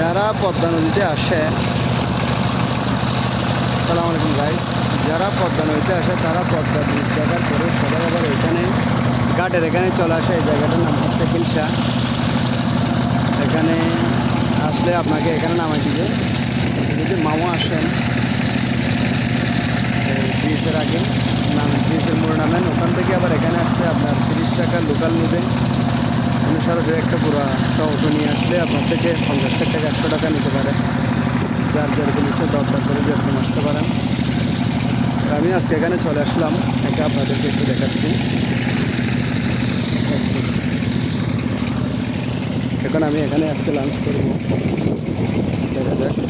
যারা পদ্মা নদীতে আসে সালাম আলাইকুম গাইস যারা পদ্মা নদীতে আসে, তারা পদ্মা ব্রিজ দেখার পরে সবাই আবার এখানে, ঘাটের এখানে চলে আসে। এই জায়গাটার নাম হচ্ছে কিলসা এখানে আসলে আপনাকে এখানে নামাই দিবে। যদি মামা আসেন ব্রিজের আগে, নাম ব্রিজের মোড় নামেন। ওখান থেকে আবার এখানে আসছে আপনার তিরিশ টাকা লোকাল নেবেন সরাসরি একটা পুরো অটো নিয়ে আসলে আপনার থেকে পঞ্চাশ টাকা, একশো টাকা নিতে পারে। যার যেরকম ইচ্ছে দরদার করে যেরকম আসতে পারেন। আমি আজকে এখানে চলে আসলাম, একে আপনাদেরকে একটু দেখাচ্ছি। এখন আমি এখানে আজকে লাঞ্চ করব। দেখা যাক।